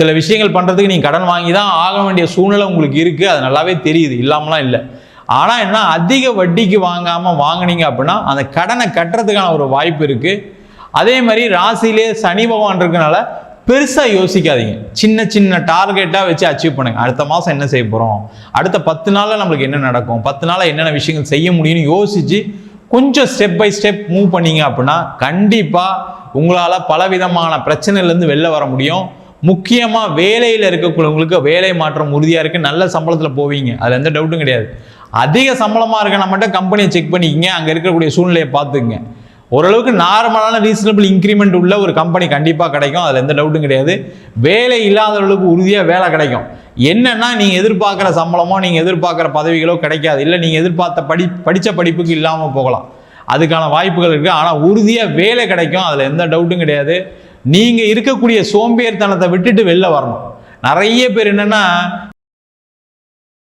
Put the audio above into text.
சில விஷயங்கள் பண்ணுறதுக்கு நீங்கள் கடன் வாங்கி தான் ஆக வேண்டிய சூழ்நிலை உங்களுக்கு இருக்குது அது நல்லாவே தெரியுது. இல்லாமலாம் இல்லை. ஆனால் என்ன அதிக வட்டிக்கு வாங்காமல் வாங்குனீங்க அப்படின்னா அந்த கடனை கட்டுறதுக்கான ஒரு வாய்ப்பு இருக்குது அதே மாதிரி ராசியிலே சனி பகவான் இருக்கனால பெருசாக யோசிக்காதீங்க. சின்ன சின்ன டார்கெட்டாக வச்சு அச்சீவ் பண்ணுங்கள் அடுத்த மாதம் என்ன செய்ய போகிறோம் அடுத்த பத்து நாளில் நம்மளுக்கு என்ன நடக்கும்? பத்து நாளில் என்னென்ன விஷயங்கள் செய்ய முடியும்னு யோசித்து கொஞ்சம் ஸ்டெப் பை ஸ்டெப் மூவ் பண்ணீங்க அப்படின்னா கண்டிப்பாக உங்களால் பலவிதமான பிரச்சனையிலேருந்து வெளில வர முடியும். முக்கியமாக வேலையில் இருக்கக்கூடியவங்களுக்கு வேலை மாற்றம் உறுதியாக இருக்குது நல்ல சம்பளத்தில் போவீங்க. அதில் எந்த டவுட்டும் கிடையாது. அதிக சம்பளமாக இருக்கனா மட்டும் கம்பெனியை செக் பண்ணிக்கிங்க. அங்கே இருக்கக்கூடிய சூழ்நிலையை பார்த்துக்குங்க. ஓரளவுக்கு நார்மலான ரீசனபிள் இன்க்ரிமெண்ட் உள்ள ஒரு கம்பெனி கண்டிப்பாக கிடைக்கும். அதில் எந்த டவுட்டும் கிடையாது. வேலை இல்லாதவர்களுக்கு உறுதியாக வேலை கிடைக்கும். என்னென்னா நீங்கள் எதிர்பார்க்குற சம்பளமோ நீங்கள் எதிர்பார்க்குற பதவிகளோ கிடைக்காது. இல்லை நீங்கள் எதிர்பார்த்த படி படித்த படிப்புக்கு இல்லாமல் போகலாம். அதுக்கான வாய்ப்புகள் இருக்குது ஆனால் உறுதியாக வேலை கிடைக்கும். அதில் எந்த டவுட்டும் கிடையாது. நீங்கள் இருக்கக்கூடிய சோம்பேறித்தனத்தை விட்டுட்டு வெளில வரணும். நிறைய பேர் என்னென்னா